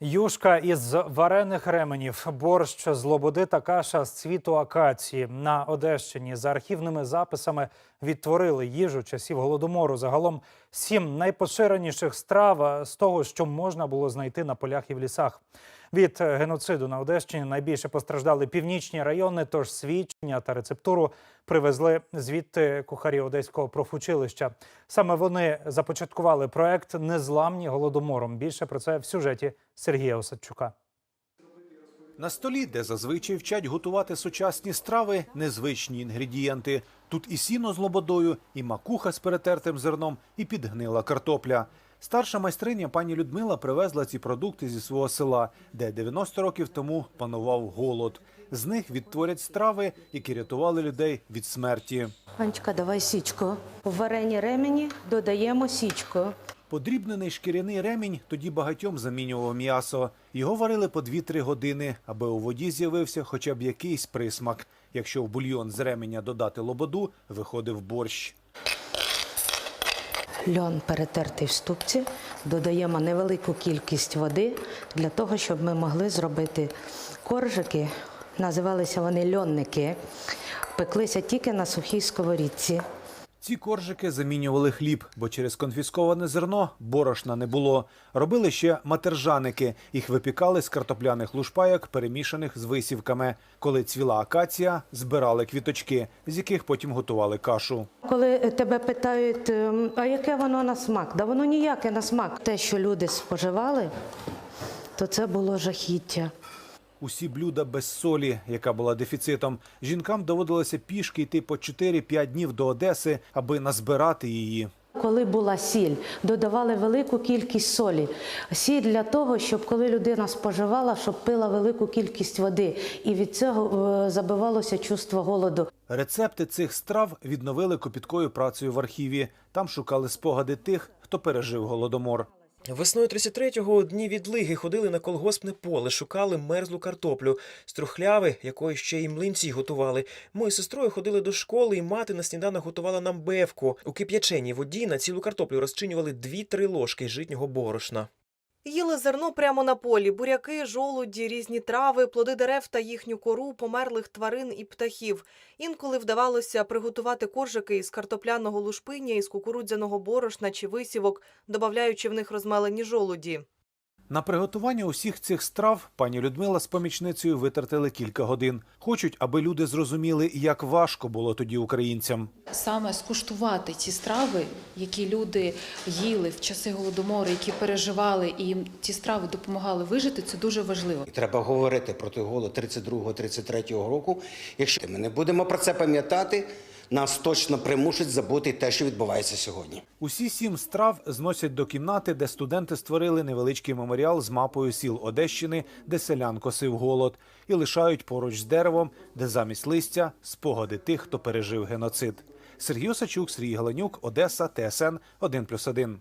Юшка із варених ременів, борщ з лободи та каша з цвіту акації на Одещині за архівними записами відтворили їжу часів голодомору. Загалом сім найпоширеніших страв з того, що можна було знайти на полях і в лісах. Від е, геноциду на Одещині найбільше постраждали північні райони. Тож свідчення та рецептуру привезли звідти кухарі одеського профучилища. Саме вони започаткували проект Незламні голодомором. Більше про це в сюжеті Сергія Осадчука. На столі, де зазвичай вчать готувати сучасні страви, незвичні інгредієнти. Тут і сіно з лободою, і макуха з перетертим зерном, і підгнила картопля. Старша майстриня пані Людмила привезла ці продукти зі свого села, де 90 років тому панував голод. З них відтворять страви, які рятували людей від смерті. Анечка, давай січку. У варені ремені додаємо січку. Подрібнений шкіряний ремінь тоді багатьом замінював м'ясо. Його варили по 2-3 години, аби у воді з'явився хоча б якийсь присмак. Якщо в бульйон з ременя додати лободу, виходив борщ. Льон перетертий в ступці. Додаємо невелику кількість води для того, щоб ми могли зробити коржики. Називалися вони льонники. Пеклися тільки на сухій сковорідці. Ці коржики замінювали хліб, бо через конфісковане зерно борошна не було. Робили ще матержаники. Їх випікали з картопляних лушпайок, перемішаних з висівками. Коли цвіла акація, збирали квіточки, з яких потім готували кашу. Коли тебе питають, ем, а яке воно на смак? Да воно ніяке на смак. Те, що люди споживали, то це було жахіття. Усі блюда без солі, яка була дефіцитом. Жінкам доводилося пішки йти по 4-5 днів до Одеси, аби назбирати її. Коли була сіль, додавали велику кількість солі. Сіль для того, щоб коли людина споживала, щоб пила велику кількість води. І від цього е, забивалося чувство голоду. Рецепти цих страв відновили копіткою працею в архіві. Там шукали спогади тих, хто пережив голодомор. Весною 33-го дні відлиги ходили на колгоспне поле, шукали мерзлу картоплю, струхляви, якої ще й млинці готували. Ми з сестрою ходили до школи, і мати на сніданок готувала нам бевку. У кип'яченій воді на цілу картоплю розчинювали 2-3 ложки житнього борошна. Їли зерно прямо на полі, буряки, жолуді, різні трави, плоди дерев та їхню кору, померлих тварин і птахів. Інколи вдавалося приготувати коржики із картопляного лушпиння, із кукурудзяного борошна чи висівок, додаючи в них розмелені жолуді. На приготування усіх цих страв пані Людмила з помічницею витратили кілька годин. Хочуть, аби люди зрозуміли, як важко було тоді українцям. саме скуштувати ті страви, які люди їли в часи голодомору, які переживали, і їм ті страви допомагали вижити, це дуже важливо. І Треба говорити про той голод 32-33 року. Якщо ми не будемо про це пам'ятати, нас точно примусять забути те, що відбувається сьогодні. Усі сім страв зносять до кімнати, де студенти створили невеличкий меморіал з мапою сіл Одещини, де селян косив голод, і лишають поруч з деревом, де замість листя спогади тих, хто пережив геноцид. Сергій Осачук, Сергій Галенюк, Одеса, ТСН 1+,1.